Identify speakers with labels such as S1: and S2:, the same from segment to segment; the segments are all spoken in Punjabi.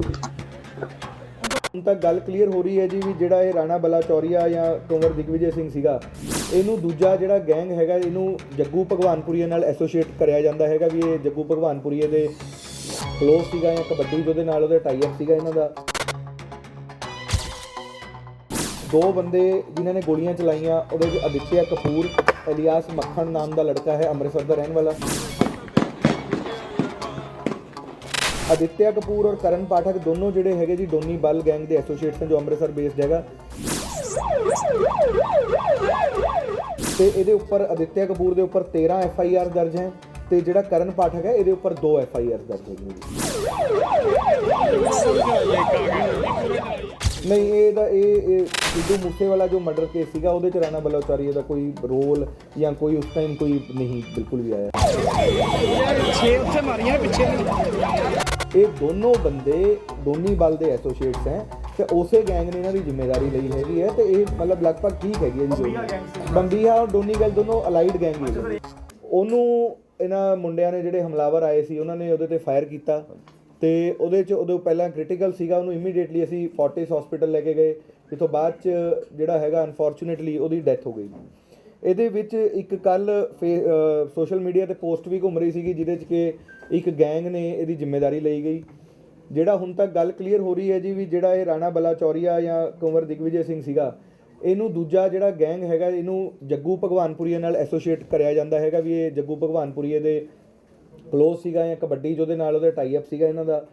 S1: ਹੁਣ ਤੱਕ ਗੱਲ ਕਲੀਅਰ ਹੋ ਰਹੀ ਹੈ ਜੀ ਵੀ ਜਿਹੜਾ ਇਹ ਰਾਣਾ ਬਲਾਚੌਰੀਆ ਜਾਂ ਕੁੰਵਰ ਦਿਗਵਿਜੇ ਸਿੰਘ ਸੀਗਾ, ਇਹਨੂੰ ਦੂਜਾ ਜਿਹੜਾ ਗੈਂਗ ਹੈਗਾ, ਇਹਨੂੰ ਜੱਗੂ ਭਗਵਾਨਪੁਰੀਏ ਨਾਲ ਐਸੋਸੀਏਟ ਕਰਿਆ ਜਾਂਦਾ ਹੈਗਾ ਵੀ ਇਹ ਜੱਗੂ ਭਗਵਾਨਪੁਰੀਏ ਦੇ ਕਲੋਜ਼ ਸੀਗਾ ਜਾਂ ਕਬੱਡੀ ਜਿਹਦੇ ਨਾਲ ਉਹਦਾ ਟਾਈ ਸੀਗਾ ਇਹਨਾਂ ਦਾ। ਦੋ ਬੰਦੇ ਜਿਨ੍ਹਾਂ ਨੇ ਗੋਲੀਆਂ ਚਲਾਈਆਂ, ਉਹਦੇ ਵਿੱਚ ਅਦਿੱਤਿਆ ਕਪੂਰ ਇਲਿਆਸ ਮੱਖਣ ਨਾਮ ਦਾ ਲੜਕਾ ਹੈ, ਅੰਮ੍ਰਿਤਸਰ ਦਾ ਰਹਿਣ ਵਾਲਾ। ਅਦਿੱਤਿਆ ਕਪੂਰ ਔਰ ਕਰਨ ਪਾਠਕ ਦੋਨੋਂ ਜਿਹੜੇ ਹੈਗੇ ਜੀ ਡੋਨੀ ਬਲ ਗੈਂਗ ਦੇ ਐਸੋਸੀਏਟਸ ਨੇ ਜੋ ਅੰਮ੍ਰਿਤਸਰ ਬੇਸਡ ਹੈਗਾ। ਤੇ ਇਹਦੇ ਉੱਪਰ ਅਦਿੱਤਿਆ ਕਪੂਰ ਦੇ ਉੱਪਰ 13 ਐਫ ਆਈ ਆਰ ਦਰਜ ਹੈ ਤੇ ਜਿਹੜਾ ਕਰਨ ਪਾਠਕ ਹੈ ਇਹਦੇ ਉੱਪਰ 2 ਐਫ ਆਈ ਆਰ ਦਰਜ ਹੈਗੀਆਂ ਜੀ। ਨਹੀਂ ਇਹਦਾ ਇਹ ਇਹ ਸਿੱਧੂ ਮੂਸੇਵਾਲਾ ਜੋ ਮਰਡਰ ਕੇਸ ਸੀਗਾ, ਉਹਦੇ ਚ ਰਾਣਾ ਬਲੋਚਾਰੀ ਦਾ ਕੋਈ ਰੋਲ ਜਾਂ ਕੋਈ ਉਸ ਟਾਈਮ ਕੋਈ ਨਹੀਂ, ਬਿਲਕੁਲ ਵੀ ਆਇਆ।
S2: ਛੇ ਉੱਥੇ ਮਾਰੀਆਂ ਪਿੱਛੇ। ਨੂੰ
S1: ਇਹ ਦੋਨੋਂ ਬੰਦੇ ਦੋਨੀ ਬਲ ਦੇ ਐਸੋਸੀਏਟਸ ਹੈ ਤੇ ਉਸੇ ਗੈਂਗ ਨੇ ਇਹਨਾਂ ਦੀ ਜ਼ਿੰਮੇਵਾਰੀ ਲਈ ਹੈਗੀ ਹੈ ਤੇ ਇਹ ਮਤਲਬ ਲਗਭਗ ਠੀਕ ਹੈਗੀ ਹੈ ਜੀ ਦੋਨੋਂ। ਬੰਬੀਹਾ ਔਰ ਡੋਨੀ ਗੈਂਗ ਦੋਨੋਂ ਅਲਾਈਡ ਗੈਂਗ ਹੀ ਹੈ ਉਹਨੂੰ ਇਹਨਾਂ ਮੁੰਡਿਆਂ ਨੇ ਜਿਹੜੇ ਹਮਲਾਵਰ ਆਏ ਸੀ ਉਹਨਾਂ ਨੇ ਉਹਦੇ ਤੇ ਫਾਇਰ ਕੀਤਾ ਤੇ ਉਹਦੇ ਚ ਉਦੋਂ ਪਹਿਲਾਂ ਕ੍ਰਿਟੀਕਲ ਸੀਗਾ ਉਹਨੂੰ ਇਮੀਡੀਏਟਲੀ ਅਸੀਂ ਫੋਰਟਿਸ ਹਸਪੀਟਲ ਲੈ ਕੇ ਗਏ ਜਿੱਥੋਂ ਬਾਅਦ ਚ ਜਿਹੜਾ ਹੈਗਾ ਅਨਫੋਰਚੂਨੇਟਲੀ ਉਹਦੀ ਡੈਥ ਹੋ ਗਈ। ਇਹਦੇ ਵਿੱਚ ਇੱਕ ਕੱਲ ਸੋਸ਼ਲ ਮੀਡੀਆ ਤੇ ਪੋਸਟ ਵੀ ਘੁੰਮ ਰਹੀ ਸੀਗੀ, ਜਿਹਦੇ ਚ ਕਿ ਇੱਕ ਗੈਂਗ ਨੇ ਇਹਦੀ ਜ਼ਿੰਮੇਵਾਰੀ ਲਈ ਗਈ। ਜਿਹੜਾ ਹੁਣ ਤੱਕ ਗੱਲ ਕਲੀਅਰ ਹੋ ਰਹੀ ਹੈ ਜੀ ਵੀ ਜਿਹੜਾ ਇਹ ਰਾਣਾ ਬਲਾਚੌਰੀਆ ਜਾਂ ਕੁੰਵਰ ਦਿਗਵਿਜੇ ਸਿੰਘ ਸੀਗਾ, ਇਹਨੂੰ ਦੂਜਾ ਜਿਹੜਾ ਗੈਂਗ ਹੈਗਾ, ਇਹਨੂੰ ਜੱਗੂ ਭਗਵਾਨਪੁਰੀਏ ਨਾਲ ਐਸੋਸੀਏਟ ਕਰਿਆ ਜਾਂਦਾ ਹੈਗਾ ਵੀ ਇਹ ਜੱਗੂ ਭਗਵਾਨਪੁਰੀਏ ਦੇ ਕਲੋਜ਼ ਸੀਗਾ ਜਾਂ ਕਬੱਡੀ ਜਿਹਦੇ ਨਾਲ ਉਹਦੇ ਟਾਈ ਅਪ ਸੀਗਾ ਇਹਨਾਂ ਦਾ।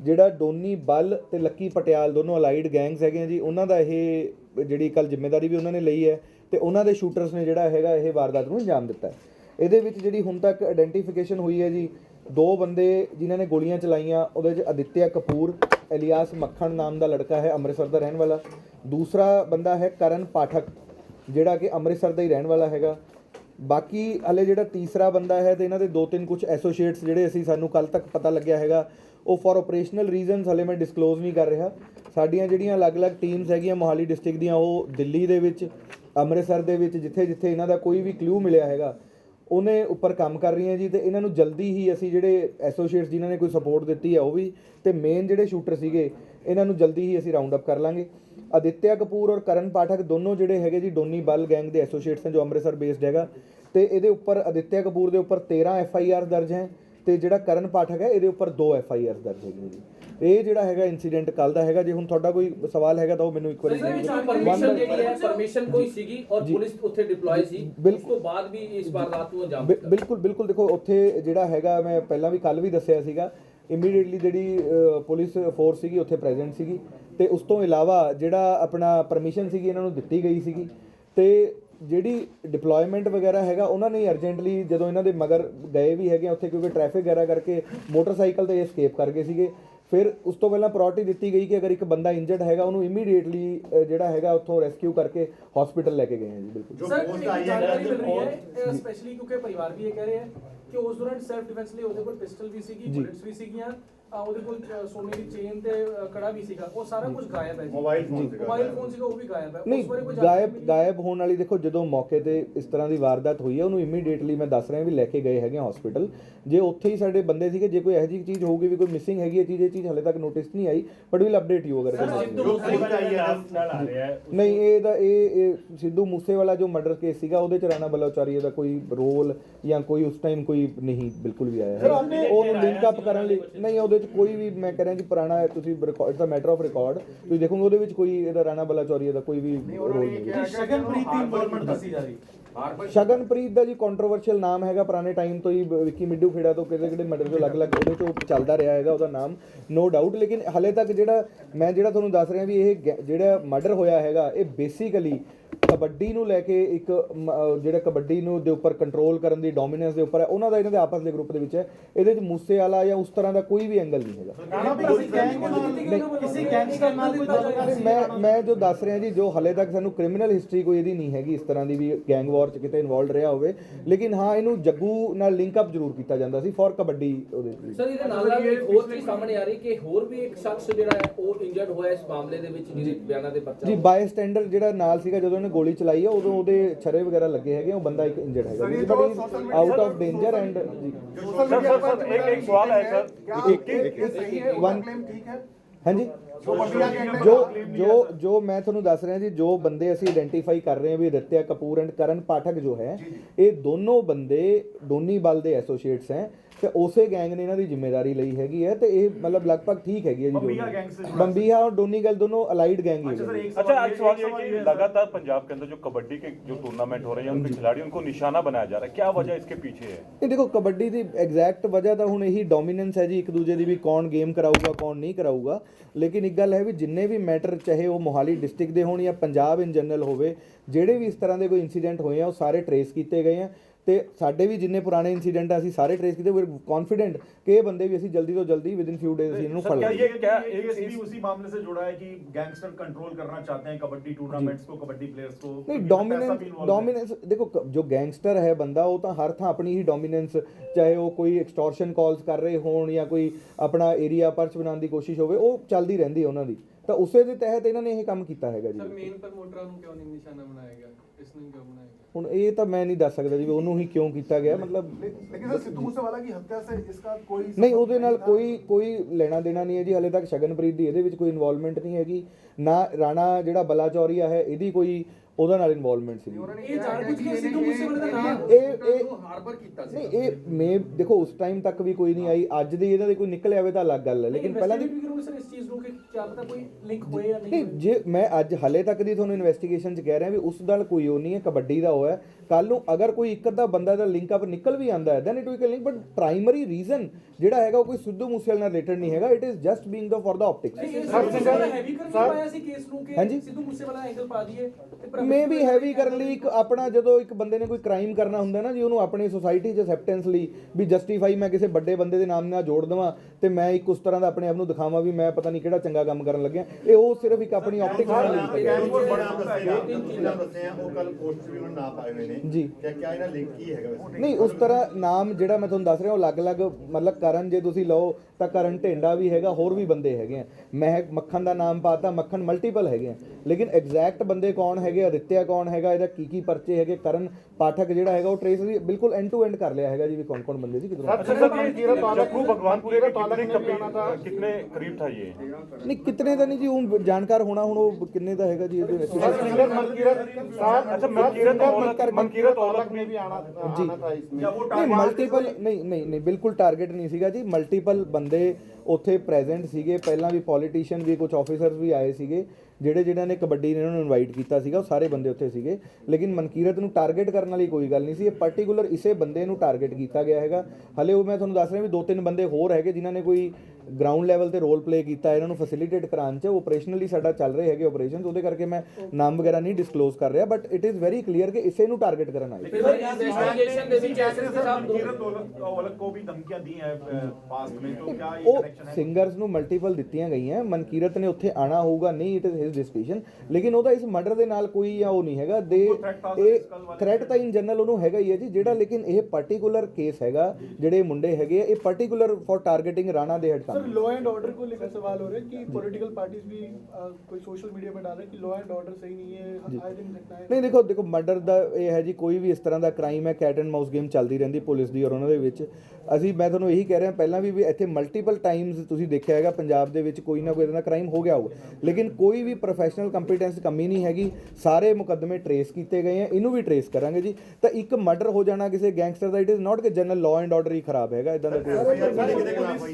S1: ਜਿਹੜਾ ਡੋਨੀ ਬੱਲ ਤੇ ਲੱਕੀ ਪਟਿਆਲ ਦੋਨੋਂ ਅਲਾਈਡ ਗੈਂਗਸ ਹੈਗੇ ਆ ਜੀ, ਉਹਨਾਂ ਦਾ ਇਹ ਜਿਹੜੀ ਕੱਲ ਜ਼ਿੰਮੇਵਾਰੀ ਵੀ ਉਹਨਾਂ ਨੇ ਲਈ ਹੈ ਤੇ ਉਹਨਾਂ ਦੇ ਸ਼ੂਟਰਸ ਨੇ ਜਿਹੜਾ ਹੈਗਾ ਇਹ ਵਾਰਦਾਤ ਨੂੰ ਅੰਜਾਮ ਦਿੱਤਾ ਇਹਦੇ ਵਿੱਚ ਜਿਹੜੀ ਹੁਣ ਤੱਕ ਆਇਡੈਂਟੀਫਿਕੇਸ਼ਨ ਹੋਈ ਹੈ ਜੀ, ਦੋ ਬੰਦੇ ਜਿਨ੍ਹਾਂ ਨੇ ਗੋਲੀਆਂ ਚਲਾਈਆਂ, ਉਹਦੇ ਵਿੱਚ ਅਦਿੱਤਿਆ ਕਪੂਰ ਇਲਿਆਸ ਮੱਖਣ ਨਾਮ ਦਾ ਲੜਕਾ ਹੈ, ਅੰਮ੍ਰਿਤਸਰ ਦਾ ਰਹਿਣ ਵਾਲਾ। ਦੂਸਰਾ ਬੰਦਾ ਹੈ ਕਰਨ ਪਾਠਕ, ਜਿਹੜਾ ਕਿ ਅੰਮ੍ਰਿਤਸਰ ਦਾ ਹੀ ਰਹਿਣ ਵਾਲਾ ਹੈਗਾ। ਬਾਕੀ ਹਲੇ ਜਿਹੜਾ ਤੀਸਰਾ ਬੰਦਾ ਹੈ ਤੇ ਇਹਨਾਂ ਦੇ ਦੋ ਤਿੰਨ ਕੁਝ ਐਸੋਸੀਏਟਸ ਜਿਹੜੇ ਅਸੀਂ ਸਾਨੂੰ ਕੱਲ ਤੱਕ ਪਤਾ ਲੱਗਿਆ ਹੈਗਾ, ਉਹ ਫॉर ਆਪਰੇਸ਼ਨਲ ਰੀਜ਼ਨਸ ਹਲੇ ਮੈਂ ਡਿਸਕਲੋਜ਼ ਨਹੀਂ ਕਰ ਰਿਹਾ। ਸਾਡੀਆਂ ਜਿਹੜੀਆਂ ਅਲੱਗ-ਅਲੱਗ ਟੀਮਸ ਹੈਗੀਆਂ ਮੋਹਾਲੀ ਡਿਸਟ੍ਰਿਕਟ ਦੀਆਂ, ਉਹ ਦਿੱਲੀ ਦੇ ਵਿੱਚ, ਅੰਮ੍ਰਿਤਸਰ ਦੇ ਵਿੱਚ, ਜਿੱਥੇ-ਜਿੱਥੇ ਇਹਨਾਂ ਦਾ ਕੋਈ ਵੀ ਕਲੂ ਮਿਲਿਆ ਹੈਗਾ, ਉਹਨੇ ਉੱਪਰ ਕੰਮ ਕਰ ਰਹੀਆਂ ਜੀ ਤੇ ਇਹਨਾਂ ਨੂੰ ਜਲਦੀ ਹੀ ਅਸੀਂ ਜਿਹੜੇ ਐਸੋਸੀਏਟਸ ਜਿਨ੍ਹਾਂ ਨੇ ਕੋਈ ਸਪੋਰਟ ਦਿੱਤੀ ਹੈ ਉਹ ਵੀ, ਤੇ ਮੇਨ ਜਿਹੜੇ ਸ਼ੂਟਰ ਸੀਗੇ, ਇਹਨਾਂ ਨੂੰ ਜਲਦੀ ਹੀ ਅਸੀਂ ਰਾਉਂਡ ਅਪ ਕਰ ਲਾਂਗੇ। ਅਦਿੱਤਿਆ ਕਪੂਰ ਔਰ ਕਰਨ ਪਾਠਕ ਦੋਨੋਂ ਜਿਹੜੇ ਹੈਗੇ ਜੀ ਡੋਨੀ ਬਲ ਗੈਂਗ ਦੇ ਐਸੋਸੀਏਟਸ ਨੇ ਜੋ ਅੰਮ੍ਰਿਤਸਰ ਬੇਸਡ ਹੈਗਾ। ਤੇ ਇਹਦੇ ਉੱਪਰ ਅਦਿੱਤਿਆ ਕਪੂਰ ਦੇ ਉੱਪਰ 13 ਐਫ ਆਈ ਆਰ ਦਰਜ ਹੈ ਤੇ ਜਿਹੜਾ ਕਰਨ ਪਾਠਕ ਹੈ ਇਹਦੇ ਉੱਪਰ 2 ਐਫ ਆਈ ਆਰ ਦਰਜ ਹੈਗੀਆਂ ਜੀ। ਇਹ ਜਿਹੜਾ ਹੈਗਾ ਇਨਸੀਡੈਂਟ ਕੱਲ ਦਾ ਹੈਗਾ ਜੇ ਹੁਣ ਤੁਹਾਡਾ ਕੋਈ ਸਵਾਲ ਹੈਗਾ ਤਾਂ ਉਹ ਮੈਨੂੰ ਇੱਕ ਵਾਰੀ
S3: ਪਰਮਿਸ਼ਨ ਜਿਹੜੀ ਹੈ ਪਰਮਿਸ਼ਨ ਕੋਈ ਸੀਗੀ ਔਰ। ਪੁਲਿਸ ਉੱਥੇ ਡਿਪਲੋਏ ਸੀ? ਉਸ। ਤੋਂ ਬਾਅਦ ਵੀ ਇਸ ਵਾਰਦਾਤ ਨੂੰ ਅੰਜਾਮ
S1: ਬਿਲਕੁਲ ਬਿਲਕੁਲ। ਦੇਖੋ ਉੱਥੇ ਜਿਹੜਾ ਹੈਗਾ ਮੈਂ ਪਹਿਲਾਂ ਵੀ ਕੱਲ ਵੀ ਦੱਸਿਆ ਸੀਗਾ ਇਮੀਡੀਏਟਲੀ ਜਿਹੜੀ ਪੁਲਿਸ ਫੋਰਸ ਸੀਗੀ ਉੱਥੇ ਪ੍ਰੈਜ਼ੈਂਟ ਸੀਗੀ। ਤੇ ਉਸ ਤੋਂ ਇਲਾਵਾ ਜਿਹੜਾ ਆਪਣਾ ਪਰਮਿਸ਼ਨ ਸੀਗੀ ਇਹਨਾਂ ਨੂੰ ਦਿੱਤੀ ਗਈ ਸੀਗੀ। ਤੇ ਜਿਹੜੀ ਡਿਪਲੋਇਮੈਂਟ ਵਗੈਰਾ ਹੈਗਾ ਉਹਨਾਂ ਨੇ ਅਰਜੈਂਟਲੀ ਜਦੋਂ ਇਹਨਾਂ ਦੇ ਮਗਰ ਗਏ ਵੀ ਹੈਗੇ ਆ ਉੱਥੇ ਕਿਉਂਕਿ ਟ੍ਰੈਫਿਕ ਵਗੈਰਾ ਕਰਕੇ ਮੋਟਰਸਾਈਕਲ ਤੇ ਐਸਕੇਪ ਕਰ ਗਏ ਸੀਗੇ। ਫਿਰ ਉਸ ਤੋਂ ਪਹਿਲਾਂ ਪ੍ਰਾਇੋਰਟੀ ਦਿੱਤੀ ਗਈ ਕਿ ਅਗਰ ਇੱਕ ਬੰਦਾ ਇੰਜਰਡ ਹੈਗਾ ਉਹਨੂੰ ਇਮੀਡੀਏਟਲੀ ਜਿਹੜਾ ਹੈਗਾ ਉੱਥੋਂ ਰੈਸਕਿਊ ਕਰਕੇ ਹਸਪੀਟਲ ਲੈ ਕੇ ਗਏ ਆ ਜੀ ਬਿਲਕੁਲ।
S4: ਸਰ ਮਿਲ ਰਹੀ ਹੈ ਸਪੈਸ਼ਲੀ ਕਿਉਂਕਿ ਪਰਿਵਾਰ ਵੀ ਇਹ ਕਹਿ ਰਹੇ ਹੈ ਕਿ ਉਸ ਦੌਰਾਨ ਸੈਲਫ ਡਿਫੈਂਸ ਲਈ ਉਹਦੇ ਕੋਲ ਪਿਸਟਲ ਵੀ ਸੀਗੀ। ਬੁllets ਵੀ ਸੀਗੀਆਂ। ਉਹਦੇ ਕੋਲ ਸੋਨੇ ਦੀ ਚੇਨ ਤੇ ਕੜਾ ਵੀ ਸੀਗਾ। ਉਹ ਸਾਰਾ ਕੁਝ ਗਾਇਬ ਹੈ ਜੀ।
S5: ਮੋਬਾਈਲ ਫੋਨ ਸੀਗਾ।
S4: ਮੋਬਾਈਲ ਫੋਨ ਸੀਗਾ ਉਹ ਵੀ ਗਾਇਬ ਹੈ।
S1: ਨਹੀਂ
S4: ਉਸ ਬਾਰੇ ਕੋਈ ਜਾਣਕਾਰੀ
S1: ਗਾਇਬ
S4: ਮਿਲੀ?
S1: ਗਾਇਬ ਹੋਣ ਵਾਲੀ ਦੇਖੋ ਜਦੋਂ ਮੌਕੇ ਤੇ ਇਸ ਤਰ੍ਹਾਂ ਦੀ ਵਾਰਦਾਤ ਹੋਈ ਹੈ ਉਹਨੂੰ ਇਮੀਡੀਏਟਲੀ ਮੈਂ ਦੱਸ ਰਿਹਾ ਵੀ ਲੈ ਕੇ ਗਏ ਹੈਗੇ ਹਸਪੀਟਲ ਜੇ ਉੱਥੇ ਹੀ ਸਾਡੇ ਬੰਦੇ ਸੀਗੇ ਜੇ ਕੋਈ ਇਹੋ ਜਿਹੀ ਚੀਜ਼ ਹੋਊਗੀ ਵੀ ਕੋਈ ਮਿਸਿੰਗ ਹੈਗੀ ਹੈ ਚੀਜ਼ ਇਹ ਚੀਜ਼ ਹਲੇ ਤੱਕ ਨੋਟਿਸ ਨਹੀਂ ਆਈ ਬਟ ਵਿਲ ਅਪਡੇਟ ਯੂ ਅਗਰ ਕੋਈ
S5: ਨਾਲ ਆ ਰਿਹਾ ਹੈ
S1: ਨਹੀਂ ਇਹ ਦਾ ਇਹ ਇਹ ਸਿੱਧੂ ਮੂਸੇਵਾਲਾ ਜੋ ਮਰਡਰ ਕੇਸ ਸੀਗਾ ਉਹਦੇ ਚ ਰਾਣਾ ਬਲੋਚਾਰੀ ਦਾ ਕੋਈ ਰੋਲ ਜਾਂ ਕੋਈ ਉਸ ਟਾਈਮ ਕੋਈ ਨਹੀਂ ਬਿਲਕੁਲ ਵੀ ਆਇਆ ਹੈ। ਉਹਨੂੰ ਲਿੰਕ ਅਪ ਕਰਨ ਲਈ ਨਹੀਂ ਉਹਦੇ ਚ ਕੋਈ ਵੀ ਮੈਂ ਕਹਿ ਰਿਹਾ ਕਿ ਪੁਰਾਣਾ ਹੈ, ਤੁਸੀਂ it's a matter of record ਤੁਸੀਂ ਦੇਖੋਗੇ ਉਹਦੇ ਵਿੱਚ ਕੋਈ ਇਹਦਾ ਰਾਣਾ ਬਲੋਚਾਰੀ ਦਾ ਕੋਈ ਵੀ ਰੋਲ ਨਹੀਂ। ਹੈ
S4: ਸ਼ਗਨਪ੍ਰੀਤ ਦੀ ਇਨਵੋਲਵਮੈਂਟ ਦੱਸੀ ਜਾ ਰਹੀ।
S1: ਸ਼ਗਨਪ੍ਰੀਤ ਦਾ ਜੀ ਕੰਟਰੋਵਰਸ਼ੀਅਲ ਨਾਮ ਹੈਗਾ ਪੁਰਾਣੇ ਟਾਈਮ ਤੋਂ ਹੀ ਵਿੱਕੀ ਮਿੱਡੂ ਖੇੜਾ ਤੋਂ ਕਿਹੜੇ ਕਿਹੜੇ ਮਰਡਰ ਤੋਂ ਅਲੱਗ-ਅਲੱਗ ਉਹਦੇ ਚੋਂ ਚੱਲਦਾ ਰਿਹਾ ਹੈਗਾ ਉਹਦਾ ਨਾਮ ਨੋ ਡਾਊਟ ਲੇਕਿਨ ਹਲੇ ਤੱਕ ਜਿਹੜਾ ਮੈਂ ਜਿਹੜਾ ਤੁਹਾਨੂੰ ਦੱਸ ਰਿਹਾ ਵੀ ਇਹ ਜਿਹੜਾ ਮਰਡਰ ਹੋਇਆ ਹੈਗਾ ਇਹ ਬੇਸਿਕਲੀ ਕਬੱਡੀ ਨੂੰ ਲੈ ਕੇ ਇੱਕ ਜਿਹੜਾ ਕਬੱਡੀ ਨੂੰ ਦੇ ਉੱਪਰ ਕੰਟਰੋਲ ਕਰਨ ਦੀ ਡੋਮੀਨੈਂਸ ਦੇ ਉੱਪਰ ਹੈ ਉਹਨਾਂ ਦਾ ਇਹਨਾਂ ਦੇ ਆਪਸ ਦੇ ਗਰੁੱਪ ਦੇ ਵਿੱਚ ਹੈ। ਇਹਦੇ ਵਿੱਚ ਮੂਸੇ ਵਾਲਾ ਜਾਂ ਉਸ ਤਰ੍ਹਾਂ ਦਾ ਕੋਈ ਵੀ ਐਂਗਲ ਨਹੀਂ ਹੈਗਾ।
S4: ਕਿਸੇ ਗੈਂਗਸਟਰ ਨਾਲ ਕੋਈ
S1: ਨਹੀਂ, ਮੈਂ ਮੈਂ ਜੋ ਦੱਸ ਰਿਹਾ ਜੀ ਜੋ ਹਲੇ ਤੱਕ ਸਾਨੂੰ ਕ੍ਰਿਮੀਨਲ ਹਿਸਟਰੀ ਕੋਈ ਇਹਦੀ ਨਹੀਂ ਹੈਗੀ ਇਸ ਤਰ੍ਹਾਂ ਦੀ ਵੀ ਗੈਂਗ ਵਾਰ ਚ ਕਿਤੇ ਇਨਵੋਲਡ ਰਿਹਾ ਹੋਵੇ। ਲੇਕਿਨ ਹਾਂ ਇਹਨੂੰ ਜੱਗੂ ਨਾਲ ਲਿੰਕ ਅਪ ਜ਼ਰੂਰ ਕੀਤਾ ਜਾਂਦਾ ਸੀ ਫॉर ਕਬੱਡੀ ਉਹਦੇ।
S3: ਸਰ ਇਹਦੇ ਨਾਲ ਨਾਲ ਇੱਕ ਹੋਰ ਚੀਜ਼ ਸਾਹਮਣੇ ਆ ਰਹੀ ਕਿ ਹੋਰ ਵੀ ਇੱਕ ਸ਼ਖਸ ਜਿਹੜਾ ਹੈ ਉਹ ਇੰਜਰਡ ਹੋਇਆ ਇਸ ਮਾਮਲੇ ਦੇ ਵਿੱਚ ਜਿਹਦੇ ਬਿਆਨਾਂ ਦੇ ਪਰਚਾ
S1: ਜੀ ਬਾਈ ਸਟੈਂਡਰ ਜਿਹੜਾ ਨਾਲ ਸੀਗਾ ਜਦੋਂ ਉਹਨੇ ਗੋਲੀ ਚਲਾਈ ਹੈ ਉਦੋਂ ਉਹਦੇ ਛਰੇ ਵਗੈਰਾ ਲੱਗੇ ਹੈਗੇ ਉਹ ਬੰਦਾ ਇੱਕ ਇੰਜਰਡ ਹੈਗਾ। ਜੀ but out of danger and ਜੀ।
S5: ਸਰ ਸਰ ਸਰ ਇੱਕ ਇੱਕ ਸਵਾਲ ਹੈ ਸਰ
S1: ਇੱਕ ਇੱਕ ਵਨ ਹਾਂਜੀ। ਜੋ ਜੋ ਜੋ ਮੈਂ ਤੁਹਾਨੂੰ ਦੱਸ ਰਿਹਾ ਜੀ ਜੋ ਬੰਦੇ ਅਸੀਂ ਆਇਡੈਂਟੀਫਾਈ ਕਰ ਰਹੇ ਹਾਂ ਵੀ ਰਿਤਿਆ ਕਪੂਰ ਐਂਡ ਕਰਨ ਪਾਠਕ ਜੋ ਹੈ ਇਹ ਦੋਨੋਂ ਬੰਦੇ ਡੋਨੀ ਬਲ ਦੇ ਐਸੋਸੀਏਟਸ ਹੈ ਤੇ ਉਸੇ ਗੈਂਗ ਨੇ ਇਹਨਾਂ ਦੀ ਜ਼ਿੰਮੇਵਾਰੀ ਲਈ ਹੈਗੀ ਹੈ ਤੇ ਇਹ ਮਤਲਬ ਲਗਭਗ ਠੀਕ ਹੈਗੀ ਹੈ ਜੀ
S6: ਬੰਬੀਹਾ
S1: ਜੋ
S6: gang से जुड़ा
S1: ਬੰਬੀਹਾ और डोनी गैल दोनों अलाइड गैंग ही
S6: अच्छा सर
S1: है
S6: एक
S5: अच्छा
S6: सवाल
S5: एक
S6: ये-
S5: सवाल
S6: एक
S5: ये
S6: सवाल
S5: कि
S6: ये-
S5: लगातार पंजाब के अंदर जो कबड्डी के जो टूर्नामेंट हो रहे हैं उनके खिलाड़ी उनको निशाना बनाया जा रहा है क्या वजह इसके पीछे है
S1: ਇਹ ਦੇਖੋ ਕਬੱਡੀ ਦੀ ਐਗਜ਼ੈਕਟ ਵਜ੍ਹਾ ਤਾਂ ਹੁਣ ਇਹੀ ਡੋਮੀਨੈਂਸ ਹੈ ਜੀ ਇੱਕ ਦੂਜੇ ਦੀ ਵੀ ਕੌਣ ਗੇਮ ਕਰਾਊਗਾ ਕੌਣ ਨਹੀਂ ਕਰਾਊਗਾ ਲੇਕਿਨ ਇੱਕ ਗੱਲ ਹੈ ਵੀ ਜਿੰਨੇ ਵੀ ਮੈਟਰ ਚਾਹੇ ਉਹ ਮੋਹਾਲੀ ਡਿਸਟ੍ਰਿਕਟ ਦੇ ਹੋਣ ਜਾਂ ਪੰਜਾਬ ਇਨ ਜਨਰਲ ਹੋਵੇ, ਜਿਹੜੇ ਵੀ ਇਸ ਤਰ੍ਹਾਂ ਦੇ ਕੋਈ ਇਨਸੀਡੈਂਟ ਹੋਏ ਆ, ਉਹ ਸਾਰੇ ਟਰੇਸ ਕੀਤੇ ਗਏ ਆ। ਤੇ ਸਾਡੇ ਵੀ ਜਿੰਨੇ ਪੁਰਾਣੇ ਇਨਸੀਡੈਂਟ ਆ ਅਸੀਂ ਸਾਰੇ ਟਰੇਸ ਕੀਤੇ ਵੀ ਕੌਨਫੀਡੈਂਟ ਕਿ ਇਹ ਬੰਦੇ ਵੀ ਅਸੀਂ ਜਲਦੀ ਤੋਂ ਜਲਦੀ ਵਿਦਿਨ ਫਿਊ ਡੇਜ਼ ਅਸੀਂ ਇਹਨੂੰ
S5: सर,
S1: ਫੜ
S5: क्या
S1: ਲਾਂਗੇ
S5: ये क्या
S6: ये
S5: एक
S6: केस भी
S5: इस-
S6: उसी मामले से जुड़ा है कि गैंगस्टर कंट्रोल करना चाहते हैं कबड्डी टूर्नामेंट्स को कबड्डी प्लेयर्स को
S1: ਨਹੀਂ
S6: क्योंकि पैसा
S1: ਡੋਮੀਨੈਂਸ
S6: भी involved है।
S1: ਡੋਮੀਨੈਂਸ ਦੇਖੋ ਕ- ਜੋ ਗੈਂਗਸਟਰ ਹੈ ਬੰਦਾ ਉਹ ਤਾਂ ਹਰ ਥਾਂ ਆਪਣੀ ਹੀ ਡੋਮੀਨੈਂਸ ਚਾਹੇ ਉਹ ਕੋਈ ਐਕਸਟੋਰਸ਼ਨ ਕਾਲਸ ਕਰ ਰਹੇ ਹੋਣ ਜਾਂ ਕੋਈ ਆਪਣਾ ਏਰੀਆ ਪਰਚ ਬਣਾਉਣ ਦੀ ਕੋਸ਼ਿਸ਼ ਹੋਵੇ ਉਹ ਚੱਲਦੀ ਰਹਿੰਦੀ ਹੈ ਉਹਨਾਂ ਦੀ ਤਾਂ ਉਸੇ ਦੇ ਤਹਿਤ ਇਹਨਾਂ ਨੇ ਇਹ ਕੰਮ ਕੀਤਾ ਹੈਗਾ ਜੀ
S7: ਸਰ ਮੇਨ ਪ੍ਰਮੋਟਰਾਂ ਨੂੰ ਕਿਉਂ ਨਹੀਂ ਨਿਸ਼ਾਨਾ ਬਣਾਇਆ ਗਿਆ ਇਸ ਨੂੰ ਕਿਉਂ ਬਣਾਇਆ ਗਿਆ
S1: ਹੁਣ ਇਹ ਤਾਂ ਮੈਂ ਨਹੀਂ ਦੱਸ ਸਕਦਾ ਜੀ ਵੀ ਉਹਨੂੰ ਹੀ ਕਿਉਂ ਕੀਤਾ ਗਿਆ ਮਤਲਬ
S8: लेकिन सर सिद्धू मूसेवाला की हत्या से इसका कोई
S1: ਨਹੀਂ ਉਹਦੇ ਨਾਲ ਕੋਈ ਕੋਈ ਲੈਣਾ ਦੇਣਾ ਨਹੀਂ ਹੈ ਜੀ ਹਲੇ ਤੱਕ ਸ਼ਗਨਪ੍ਰੀਤ ਦੀ ਇਹਦੇ ਵਿੱਚ ਕੋਈ ਇਨਵੋਲਵਮੈਂਟ ਨਹੀਂ ਹੈਗੀ ਨਾ ਰਾਣਾ ਜਿਹੜਾ ਬਲਾਚੌਰੀਆ ਹੈ ਇਹਦੀ ਕੋਈ ਉਹਦਾ ਨਾਲ ਇਨਵੋਲਵਮੈਂਟ ਸੀ
S4: ਇਹ ਜਾਣਬੁੱਝ ਕੇ ਸਿੱਧੂ ਮੂਸੇਵਾਲੇ ਦਾ ਨਾਮ
S1: ਇਹ ਇਹ
S7: ਹਾਰਬਰ ਕੀਤਾ ਸੀ।
S1: ਨਹੀਂ ਇਹ ਮੇ ਦੇਖੋ ਉਸ ਟਾਈਮ ਤੱਕ ਵੀ ਕੋਈ ਨਹੀਂ ਆਈ। ਅੱਜ ਦੀ ਇਹਨਾਂ ਦੇ ਕੋਈ ਨਿਕਲ ਆਵੇ ਤਾਂ ਅਲੱਗ ਗੱਲ ਹੈ। ਲੇਕਿਨ ਪਹਿਲਾਂ ਦੀ
S4: ਸਰ ਇਸ ਚੀਜ਼ ਨੂੰ ਕਿ ਕੀ ਪਤਾ ਕੋਈ ਲਿੰਕ ਹੋਏ ਜਾਂ ਨਹੀਂ
S1: ਨਹੀਂ ਜੇ ਮੈਂ ਅੱਜ ਹਲੇ ਤੱਕ ਦੀ ਤੁਹਾਨੂੰ ਇਨਵੈਸਟੀਗੇਸ਼ਨ ਚ ਕਹਿ ਰਿਹਾ ਵੀ ਉਸ ਨਾਲ ਕੋਈ ਉਹ ਨਹੀਂ ਹੈ ਕਬੱਡੀ ਦਾ ਹੋਇਆ ਕੱਲ ਨੂੰ ਅਗਰ ਕੋਈ ਇੱਕ ਅੱਧਾ ਬੰਦਾ ਦਾ ਲਿੰਕ ਅਪ ਨਿਕਲ ਵੀ ਆਂਦਾ ਹੈ then it will link but primary reason ਜਿਹੜਾ ਹੈਗਾ ਉਹ ਕੋਈ ਸਿੱਧੂ ਮੂਸੇਵਾਲੇ ਨਾਲ ਰਿਲੇਟਡ ਨਹੀਂ ਹੈਗਾ। It is just being the for the optics
S4: heavy ਕਰ ਪਾਇਆ ਸੀ ਕੇਸ ਨੂੰ। ਕਿ ਸਿੱਧੂ ਮੂਸੇਵਾਲਾ ਐਂਗਲ ਪਾ ਦਈਏ ਤੇ
S1: ਐਵੇਂ ਵੀ ਹੈਵੀ ਕਰਨ ਲਈ ਇੱਕ ਆਪਣਾ ਜਦੋਂ ਇੱਕ ਬੰਦੇ ਨੇ ਕੋਈ ਕ੍ਰਾਈਮ ਕਰਨਾ ਹੁੰਦਾ ਨਾ ਜੀ ਉਹਨੂੰ ਆਪਣੀ ਸੋਸਾਇਟੀ 'ਚ ਅਸੈਪਟੈਂਸ ਲਈ ਵੀ ਜਸਟੀਫਾਈ ਮੈਂ ਕਿਸੇ ਵੱਡੇ ਬੰਦੇ ਦੇ ਨਾਮ ਨਾਲ ਜੋੜ ਦਵਾਂ ਤੇ ਮੈਂ ਇੱਕ ਉਸ ਤਰ੍ਹਾਂ ਦਾ ਆਪਣੇ ਆਪ ਨੂੰ ਦਿਖਾਵਾਂ ਵੀ ਮੈਂ ਪਤਾ ਨਹੀਂ ਕਿਹੜਾ ਚੰਗਾ ਕੰਮ ਕਰਨ ਲੱਗਿਆ। ਇਹ ਉਹ ਸਿਰਫ ਇੱਕ ਆਪਣੀ ਆਪਟਿਕਸ ਨਾਲ ਲਿੰਕ ਹੈ ਜੀ। ਨਹੀਂ ਉਸ ਤਰ੍ਹਾਂ ਨਾਮ ਜਿਹੜਾ ਮੈਂ ਤੁਹਾਨੂੰ ਦੱਸ ਰਿਹਾ ਉਹ ਅਲੱਗ-ਅਲੱਗ ਮਤਲਬ ਕਰਨ ਜੇ ਤੁਸੀਂ ਲਓ ਤਾਂ ਕਰਨ ਢੇਂਡਾ ਵੀ ਹੈਗਾ ਹੋਰ ਵੀ ਬੰਦੇ ਹੈਗੇ ਆ। ਮੈਂ ਮੱਖਣ ਦਾ ਨਾਮ ਪਾਤਾ ਮੱਖਣ ਮਲਟੀਪਲ ਹੈਗੇ ਆ। ਲੇਕਿਨ ਐਗਜ਼ੈਕਟ ਬੰਦੇ ਕੌਣ ਹੈਗੇ ਦਿੱਤੇ ਆ ਕੌਣ ਹੈਗਾ ਇਹਦਾ ਕੀ ਕੀ ਪਰਚੇ ਹੈਗੇ ਕਰਨ ਪਾਠਕ ਜਿਹੜਾ ਹੈਗਾ ਉਹ ਟ੍ਰੇਸ ਵੀ ਬਿਲਕੁਲ ਐਂਡ ਟੂ ਐਂਡ ਕਰ ਲਿਆ ਹੈਗਾ ਜੀ ਵੀ ਕੌਣ ਕੌਣ ਬੰਦੇ ਸੀ ਕਿਧਰੋਂ
S5: सर सर ये जीरा तालुक भगवानपुरे का तालुक कितने था कितने करीब था ये
S1: ਨਹੀਂ ਕਿਤਨੇ ਦਾ ਨਹੀਂ ਜੀ ਉਹ ਜਾਣਕਾਰ ਹੋਣਾ ਹੁਣ ਉਹ ਕਿੰਨੇ ਦਾ ਹੈਗਾ ਜੀ ਇਹਦੇ ਵਿੱਚ?
S5: सर सिंगर मनकीरत साहब अच्छा मनकीरत औलख मनकीरत औलख में भी
S1: आना
S6: आना था
S1: इसमें
S6: ਨਹੀਂ
S1: ਮਲਟੀਪਲ ਨਹੀਂ ਨਹੀਂ ਨਹੀਂ ਬਿਲਕੁਲ ਟਾਰਗੇਟ ਨਹੀਂ ਸੀਗਾ ਜੀ। ਮਲਟੀਪਲ ਬੰਦੇ ਉੱਥੇ ਪ੍ਰੈਜ਼ੈਂਟ ਸੀਗੇ। ਪਹਿਲਾਂ ਵੀ ਪੋਲੀਟੀਸ਼ੀਅਨ ਵੀ ਕੁਝ ਆਫੀਸਰਸ ਵੀ ਆਏ ਸੀਗੇ। ਜਿਹੜੇ ਜਿਹਨਾਂ ਨੇ ਕਬੱਡੀ ਨੇ ਇਹਨਾਂ ਨੂੰ ਇਨਵਾਈਟ ਕੀਤਾ ਸੀਗਾ, ਉਹ ਸਾਰੇ ਬੰਦੇ ਉੱਥੇ ਸੀਗੇ। ਲੇਕਿਨ ਮਨਕੀਰਤ ਨੂੰ ਟਾਰਗੇਟ ਕਰਨ ਵਾਲੀ ਕੋਈ ਗੱਲ ਨਹੀਂ ਸੀ। ਇਹ ਪਾਰਟਿਕੂਲਰ ਇਸੇ ਬੰਦੇ ਨੂੰ ਟਾਰਗੇਟ ਕੀਤਾ ਗਿਆ ਹੈਗਾ। ਹਲੇ ਉਹ ਮੈਂ ਤੁਹਾਨੂੰ ਦੱਸ ਰਿਹਾ ਵੀ ਦੋ ਤਿੰਨ ਬੰਦੇ ਹੋਰ ਹੈਗੇ ਜਿਨ੍ਹਾਂ ਨੇ ਕੋਈ ਗਰਾਊਂਡ ਲੈਵਲ ਤੇ ਰੋਲ ਪਲੇ ਕੀਤਾ ਇਹਨਾਂ ਨੂੰ ਫੈਸਿਲਿਟੇਟ ਕਰਾਉਣ ਚ ਆਪਰੇਸ਼ਨਲੀ ਸਾਡਾ ਚੱਲ ਰਹੇ ਹੈਗੇ ਆਪਰੇਸ਼ਨਸ ਉਹਦੇ ਕਰਕੇ ਮੈਂ ਨਾਮ ਵਗੈਰਾ ਨਹੀਂ ਡਿਸਕਲੋਜ਼ ਕਰ ਰਿਹਾ but it is very clear ਕਿ ਇਸੇ ਨੂੰ ਟਾਰਗੇਟ ਕਰਨ ਆਏ।
S3: ਇਨਵੈਸਟੀਗेशन ਦੇ ਵਿੱਚ ਐਸਐਸ ਸਾਹਿਬ
S6: ਔਲਕ ਕੋ ਵੀ ਧਮਕੀਆਂ ਦੀ ਹੈ ਪਾਸਟ ਵਿੱਚ ਤੋਂ ਕਿਆ
S1: ਇਹ
S6: ਕਨੈਕਸ਼ਨ ਹੈ?
S1: ਸਿੰਗਰਸ ਨੂੰ ਮਲਟੀਪਲ ਦਿੱਤੀਆਂ ਗਈਆਂ ਮਨਕੀਰਤ ਨੇ ਉੱਥੇ ਆਣਾ ਹੋਊਗਾ ਨਹੀਂ ਇਟ ਇਜ਼ ਹਿਸ ਡਿਸੀਜਨ ਲੇਕਿਨ ਉਹਦਾ ਇਸ ਮਰਡਰ ਦੇ ਨਾਲ ਕੋਈ ਜਾਂ ਉਹ ਨਹੀਂ ਹੈਗਾ ਦੇ ਇਹ ਥ੍ਰੈਟ ਤਾਂ ਇਨ ਜਨਰਲ ਉਹਨੂੰ ਹੈਗਾ ਹੀ ਹੈ ਜੀ ਜਿਹੜਾ ਲੇਕਿਨ ਇਹ ਪਾਰਟਿਕੂਲਰ ਕੇਸ ਹੈਗਾ ਜਿਹੜੇ ਮੁੰਡੇ ਹੈਗੇ ਇਹ ਪਾਰਟਿਕੂਲਰ ਫॉर ਟਾਰਗੇਟਿੰਗ ਰਾਣਾ ਦੇ ਹੈਡ
S8: सर
S1: ਕੰਮ
S8: लॉ एंड ऑर्डर को लेकर सवाल हो रहे हैं कि पॉलिटिकल पार्टीज भी अ, कोई सोशल मीडिया में डाल रहे हैं कि लॉ एंड ऑर्डर सही नहीं है आए दिन घटनाएं
S1: ਨਹੀਂ ਦੇਖੋ ਦੇਖੋ ਮਰਡਰ ਦਾ ਇਹ ਹੈ ਜੀ ਕੋਈ ਵੀ ਇਸ ਤਰ੍ਹਾਂ ਦਾ ਕ੍ਰਾਈਮ ਹੈ ਕੈਟ ਐਂਡ ਮਾਊਸ ਗੇਮ ਚੱਲਦੀ ਰਹਿੰਦੀ ਪੁਲਿਸ ਦੀ ਔਰ ਉਹਨਾਂ ਦੇ ਵਿੱਚ ਅਸੀਂ ਮੈਂ ਤੁਹਾਨੂੰ ਇਹੀ ਕਹਿ ਰਿਹਾ ਪਹਿਲਾਂ ਵੀ ਵੀ ਇੱਥੇ ਮਲਟੀਪਲ ਟਾਈਮਸ ਤੁਸੀਂ ਦੇਖਿਆ ਹੈਗਾ ਪੰਜਾਬ ਦੇ ਵਿੱਚ ਕੋਈ ਨਾ ਕੋਈ ਇਦਾਂ ਦਾ ਕ੍ਰਾਈਮ ਹੋ ਗਿਆ ਹੋਊਗਾ ਲੇਕਿਨ ਕੋਈ ਵੀ ਪ੍ਰੋਫੈਸ਼ਨਲ ਕੰਪੀਟੈਂਸ ਕਮੀ ਨਹੀਂ ਹੈਗੀ ਸਾਰੇ ਮੁਕੱਦਮੇ ਟਰੇਸ ਕੀਤੇ ਗਏ ਆ ਇਹਨੂੰ ਵੀ ਟਰੇਸ ਕਰਾਂਗੇ ਜੀ ਤਾਂ ਇੱਕ ਮਰਡਰ ਹੋ ਜਾਣਾ ਕਿਸੇ ਗੈਂਗਸਟਰ ਦਾ ਇਟ ਇਜ਼ ਨਾਟ ਕਿ ਜਨਰਲ ਲਾਅ ਐਂਡ ਆਰਡਰ ਹੀ ਖਰਾਬ ਹੈਗਾ ਇਦਾਂ ਦਾ ਕੋਈ
S9: ਕਿਹਦੇ ਕਿਹਦੇ ਖਿਲਾਫ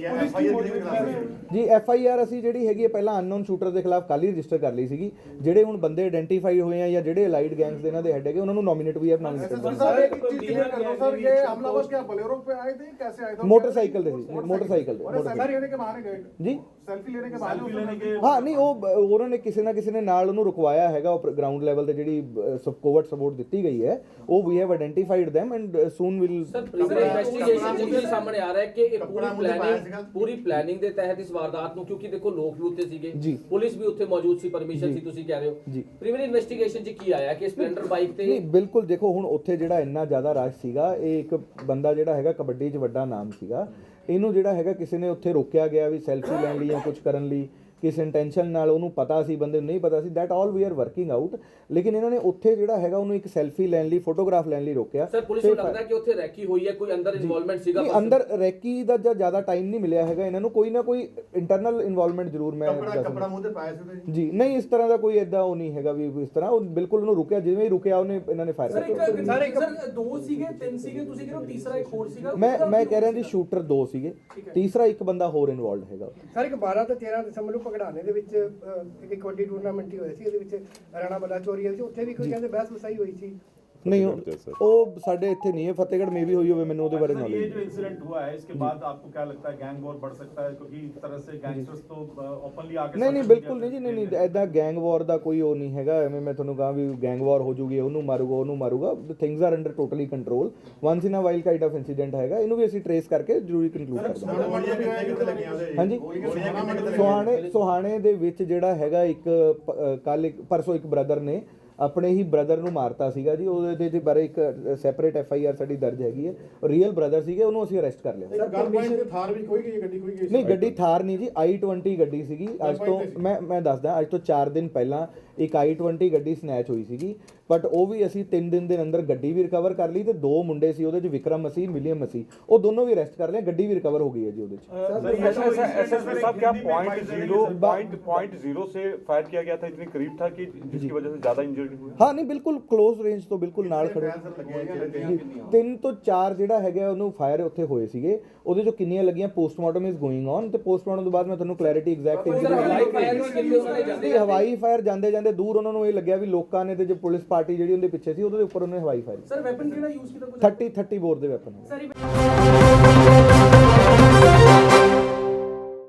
S9: ਹੋਈ ਹੈ ਐਫ ਆਈ ਆਰ ਕਿਹਦੇ ਖਿਲਾਫ ਹੋਈ ਹੈ
S1: ਜੀ ਐਫ ਆਈ ਆਰ ਅਸੀਂ ਜਿਹੜੀ ਹੈਗੀ ਹੈ ਪਹਿਲਾਂ ਅਨਨੋਨ ਸ਼ੂਟਰ ਦੇ ਖਿਲਾਫ ਕੱਲ੍ਹ ਹੀ ਰਜਿਸਟਰ ਕਰ ਲਈ ਸੀਗੀ ਜਿਹੜੇ ਹੁਣ ਬੰਦੇ ਆਇਡੈਂਟੀਫਾਈ ਹੋਏ ਆ ਜਾਂ ਜਿਹੜੇ ਅਲਾਈਡ ਗੈਂਗਸ ਦੇ ਇਹਨਾਂ ਦੇ ਹੈਡ ਹੈਗੇ ਉਹਨਾਂ ਨੂੰ ਨੋਮੀਨੇਟ ਵੀ ਹੈ ਨੋਮੀਨੇਟ
S8: सर साहब एक चीज क्लियर कर दो सर ये हमलावर क्या बोलेरो पे आए थे कैसे आए थे
S1: मोटरसाइकिल थे जी, मोटरसाइकिल थे,
S8: और
S1: मोटरसाइकिल।
S8: सेल्फी लेने के बहाने गए
S1: ਜੀ
S8: सेल्फी लेने के बहाने
S6: सेल्फी लेने के
S1: ਹਾਂ ਨਹੀਂ ਉਹ ਬ- ਉਹਨਾਂ ਨੇ ਕਿਸੇ ਨਾ ਕਿਸੇ ਨੇ ਨਾਲ ਉਹਨੂੰ ਰੁਕਵਾਇਆ ਹੈਗਾ ਉਹ ਗਰਾਊਂਡ ਲੈਵਲ ਤੇ ਜਿਹੜੀ ਸਪੋਰਟ ਸਪੋਰਟ ਦਿੱਤੀ ਗਈ ਹੈ ਉਹ ਵੀ have identified them and soon will
S3: sir previous investigation ਚ ਵੀ ਸਾਹਮਣੇ ਆ ਰਿਹਾ ਹੈ ਕਿ ਇਹ ਪੂਰੀ
S9: ਕੱਪੜਾ ਮੂੰਹ ਤੇ ਪਾਇਆ ਸੀਗਾ।
S3: ਪਲੈਨਿੰਗ ਪੂਰੀ ਪਲੈਨਿੰਗ ਦੇ ਤਹਿਤ ਇਸ ਵਾਰਦਾਤ ਨੂੰ ਕਿਉਂਕਿ ਦੇਖੋ ਲੋਕ ਵੀ ਉੱਥੇ ਸੀਗੇ। ਪੁਲਿਸ ਵੀ ਉੱਥੇ ਮੌਜੂਦ ਸੀ ਪਰਮਿਸ਼ਨ ਸੀ ਤੁਸੀਂ ਕਹਿ ਰਹੇ ਹੋ।
S1: ਜੀ।
S3: ਪ੍ਰੀਵੀਅਸ ਇਨਵੈਸਟੀਗੇਸ਼ਨ ਚ ਕੀ ਆਇਆ ਕਿ ਸਪਲੈਂਡਰ ਬਾਈਕ ਤੇ
S1: ਨਹੀਂ ਬਿਲਕੁਲ ਦੇਖੋ ਹੁਣ ਉੱਥੇ ਜਿਹੜਾ ਇੰਨਾ ਜ਼ਿਆਦਾ ਰਸ਼ ਸੀਗਾ ਇਹ ਇੱਕ ਬੰਦਾ ਜਿਹੜਾ ਹੈਗਾ ਕਬੱਡੀ 'ਚ ਵੱਡਾ ਨਾਮ ਸੀਗਾ। ਇਹਨੂੰ ਜਿਹੜਾ ਹੈਗਾ ਕਿਸੇ ਨੇ ਉੱਥੇ ਰੋਕਿਆ ਗਿਆ ਵੀ ਸੈਲਫੀ ਲੈਣ ਲਈ ਜਾਂ ਕੁਝ ਕਰਨ ਲਈ। ਕਿਸ ਇੰਟੈਂਸ਼ਨ ਨਾਲ ਉਹਨੂੰ ਪਤਾ ਸੀ ਬੰਦੇ ਨੂੰ ਨਹੀਂ ਪਤਾ ਸੀ that all we are working out ਲੇਕਿਨ ਇਹਨਾਂ ਨੇ ਉੱਥੇ ਜਿਹੜਾ ਹੈਗਾ ਉਹਨੂੰ ਇੱਕ ਸੈਲਫੀ ਲੈਣ ਲਈ ਫੋਟੋਗ੍ਰਾਫ ਲੈਣ ਲਈ ਰੋਕਿਆ।
S3: ਸਰ ਪੁਲਿਸ ਨੂੰ ਲੱਗਦਾ ਕਿ ਉੱਥੇ ਰੈਕੀ ਹੋਈ ਹੈ ਕੋਈ ਅੰਦਰ ਇਨਵੋਲਵਮੈਂਟ ਸੀਗਾ
S1: ਨਹੀਂ? ਅੰਦਰ ਰੈਕੀ ਦਾ ਜਾਂ ਜ਼ਿਆਦਾ ਟਾਈਮ ਨਹੀਂ ਮਿਲਿਆ ਹੈਗਾ। ਇਹਨਾਂ ਨੂੰ ਕੋਈ ਨਾ ਕੋਈ ਇੰਟਰਨਲ ਇਨਵੋਲਵਮੈਂਟ ਜ਼ਰੂਰ ਮੈਂ
S9: ਕੱਪੜਾ ਕੱਪੜਾ ਮੂੰਹ ਤੇ ਪਾਇਆ ਸੀ ਜੀ।
S1: ਨਹੀਂ ਇਸ ਤਰ੍ਹਾਂ ਦਾ ਕੋਈ ਐਦਾਂ ਉਹ ਨਹੀਂ ਹੈਗਾ ਵੀ ਇਸ ਤਰ੍ਹਾਂ। ਉਹ ਬਿਲਕੁਲ ਉਹਨੂੰ ਰੁਕਿਆ ਜਿਵੇਂ ਹੀ ਰੁਕਿਆ ਉਹਨੇ ਇਹਨਾਂ ਨੇ ਫਾਇਰ
S4: ਇੱਕ ਸਰ ਇੱਕ ਸਰ ਦੋ ਸੀਗੇ ਤਿੰਨ ਸੀਗੇ ਤੁਸੀਂ ਕਹਿੰਦੇ ਹੋ ਤੀਸਰਾ ਇੱਕ ਹੋਰ ਸੀਗਾ?
S1: ਮੈਂ ਮੈਂ ਕਹਿ ਰਿਹਾ ਜੀ ਸ਼ੂਟਰ ਦੋ ਸੀਗੇ। ਤੀਸਰਾ ਇੱਕ ਬੰਦਾ ਹੋਰ ਇਨਵੋਲਡ ਹੈਗਾ।
S2: ਸਰ ਇੱਕ 12 ਤੇ 13 ਦਸੰਬਰ ਨੂੰ ਪਗੜਾਣੇ ਦੇ ਵਿੱਚ ਅਹ, ਇੱਕ ਕਬੱਡੀ ਟੂਰਨਾਮੈਂਟ ਹੀ ਹੋਇਆ ਸੀ ਇਹਦੇ ਵਿੱਚ ਰਾਣਾ ਬੱਲਾ ਚੋਰੀ ਹੋਈ ਸੀ ਉੱਥੇ ਵੀ ਕੋਈ ਕਹਿੰਦੇ ਬਹਿਸ ਵਸਾਈ ਹੋਈ ਸੀ।
S1: ਨਹੀਂ ਉਹ- ਉਹ ਸਾਡੇ ਇੱਥੇ ਨਹੀਂ ਹੈ ਫਤਿਹਗੜ੍ਹ ਮੇ ਵੀ ਹੋਈ ਹੋਵੇ ਮੈਨੂੰ ਉਹਦੇ ਬਾਰੇ
S6: सर, ये
S1: ਨੌਲੇਜ
S6: जो इंसिडेंट हुआ है इसके बाद आपको क्या लगता है गैंग वॉर बढ़ सकता है क्योंकि इस तरह से गैंगस्टर्स तो ओपनली आके
S1: ਨਹੀਂ ਨਹੀਂ
S6: social
S1: ਬਿਲਕੁਲ
S6: media
S1: ਨਹੀਂ ਜੀ
S6: पे
S1: ਨਹੀਂ ਨਹੀਂ
S6: खेल रहे हैं।
S1: ਐਦਾਂ ਗੈਂਗ ਵਾਰ ਦਾ ਕੋਈ ਉਹ ਨਹੀਂ ਹੈਗਾ ਐਵੇਂ ਮੈਂ ਤੁਹਾਨੂੰ ਕਹਾਂ ਵੀ ਗੈਂਗ ਵਾਰ ਹੋ ਜੂਗੀ ਉਹਨੂੰ ਮਾਰੂਗਾ ਉਹਨੂੰ ਮਾਰੂਗਾ things are under totally control once in a while kind of incident ਹੈਗਾ ਇਹਨੂੰ ਵੀ ਅਸੀਂ ਟਰੇਸ ਕਰਕੇ ਜ਼ਰੂਰੀ ਕੰਕਲੂਡ ਕਰ ਦਾਂਗੇ
S9: ਹੁਣ ਗੋਲੀਆਂ ਕਿੱਥੇ ਕਿੱਥੇ ਲੱਗੀਆਂ ਉਹਦੇ ਜੀ?
S1: ਹਾਂਜੀ
S9: ਗੋਲੀਆਂ ਕਿੱਥੇ ਕਿੱਥੇ
S1: ਸੁਹਾਣੇ ਸੁਹਾਣੇ ਦੇ ਵਿੱਚ ਜਿਹੜਾ ਹੈਗਾ ਇੱਕ ਕੱਲ ਇੱਕ ਪਰਸੋਂ ਇੱਕ ਬ੍ਰਦਰ ਨੇ ਆਪਣੇ ਹੀ ਬ੍ਰਦਰ ਨੂੰ ਮਾਰਤਾ ਸੀਗਾ ਜੀ ਉਹਦੇ ਦੇ ਬਾਰੇ ਇੱਕ ਸੈਪਰੇਟ ਐਫ ਆਈ ਆਰ ਸਾਡੀ ਦਰਜ ਹੈਗੀ ਹੈ ਰੀਅਲ ਬ੍ਰਦਰ ਸੀਗੇ ਉਹਨੂੰ ਅਸੀਂ ਅਰੈਸਟ ਕਰ ਲਿਆ
S9: ਸਰ ਗਨ ਪੁਆਇੰਟ ਤੇ ਥਾਰ ਵੀ ਕੋਈ ਗਈ ਗੱਡੀ ਕੋਈ ਗਈ
S1: ਨਹੀਂ ਗੱਡੀ ਥਾਰ ਨਹੀਂ ਜੀ i20 ਗੱਡੀ ਸੀਗੀ ਅੱਜ ਤੋਂ ਮੈਂ ਮੈਂ ਦੱਸਦਾ ਅੱਜ ਤੋਂ 4 ਦਿਨ ਪਹਿਲਾਂ ਇੱਕ i20 ਗੱਡੀ ਸਨੈਚ ਹੋਈ ਸੀਗੀ ਬਟ ਉਹ ਵੀ ਅਸੀਂ 3 ਦਿਨ ਦੇ ਅੰਦਰ ਗੱਡੀ ਵੀ ਰਿਕਵਰ ਕਰ ਲਈ ਤੇ ਦੋ ਮੁੰਡੇ ਸੀ ਉਹਦੇ ਚ ਵਿਕਰਮ ਮਸੀਹ ਮਿਲੀਅਮ ਮਸੀਹ ਉਹ ਦੋਨੋਂ ਵੀ ਅਰੈਸਟ ਕਰ ਲਏ ਗੱਡੀ ਵੀ ਰਿਕਵਰ ਹੋ ਗਈ ਹੈ ਜੀ ਉਹਦੇ ਚ
S5: सर ऐसा ऐसा एसएसपी साहब क्या point zero point point zero से फायर किया गया था इतनी करीब था कि जिसकी वजह से ज्यादा ਹੋਇਆ?
S1: ਹਾਂ ਨਹੀਂ ਬਿਲਕੁਲ ਕਲੋਜ਼ ਰੇਂਜ ਤੋਂ ਬਿਲਕੁਲ ਨਾਲ ਖੜੇ ਜੀ, ਤਿੰਨ ਤੋਂ ਚਾਰ ਜਿਹੜਾ ਹੈਗਾ ਉਹਨੂੰ ਫਾਇਰ ਉੱਥੇ ਹੋਏ ਸੀਗੇ। ਉਹਦੇ ਚੋਂ ਕਿੰਨੀਆਂ ਲੱਗੀਆਂ? ਪੋਸਟਮਾਰਟਮ ਇਜ਼ ਗੋਇੰਗ ਔਨ ਤੇ ਪੋਸਟਮਾਰਟਮ ਤੋਂ ਬਾਅਦ ਮੈਂ ਤੁਹਾਨੂੰ ਕਲੈਰਿਟੀ ਐਗਜ਼ੈਕਟ
S3: ਇਹ ਹਵਾਈ ਫਾਇਰ ਜਾਂਦੇ
S1: ਜਾਂਦੇ? ਦੂਰ ਉਹਨਾਂ ਨੂੰ ਇਹ ਲੱਗਿਆ ਵੀ ਲੋਕਾਂ ਨੇ ਤੇ ਜੋ ਪੁਲਿਸ ਪਾਰਟੀ ਜਿਹੜੀ ਉਹਦੇ ਪਿੱਛੇ ਸੀ ਉਹਦੇ ਉੱਪਰ ਉਹਨੇ ਹਵਾਈ ਫਾਇਰ
S4: ਸਰ ਵੈਪਨ ਕਿਹੜਾ ਯੂਜ਼ ਕੀਤਾ
S1: 30 30 ਬੋਰ ਦੇ ਵੈਪਨ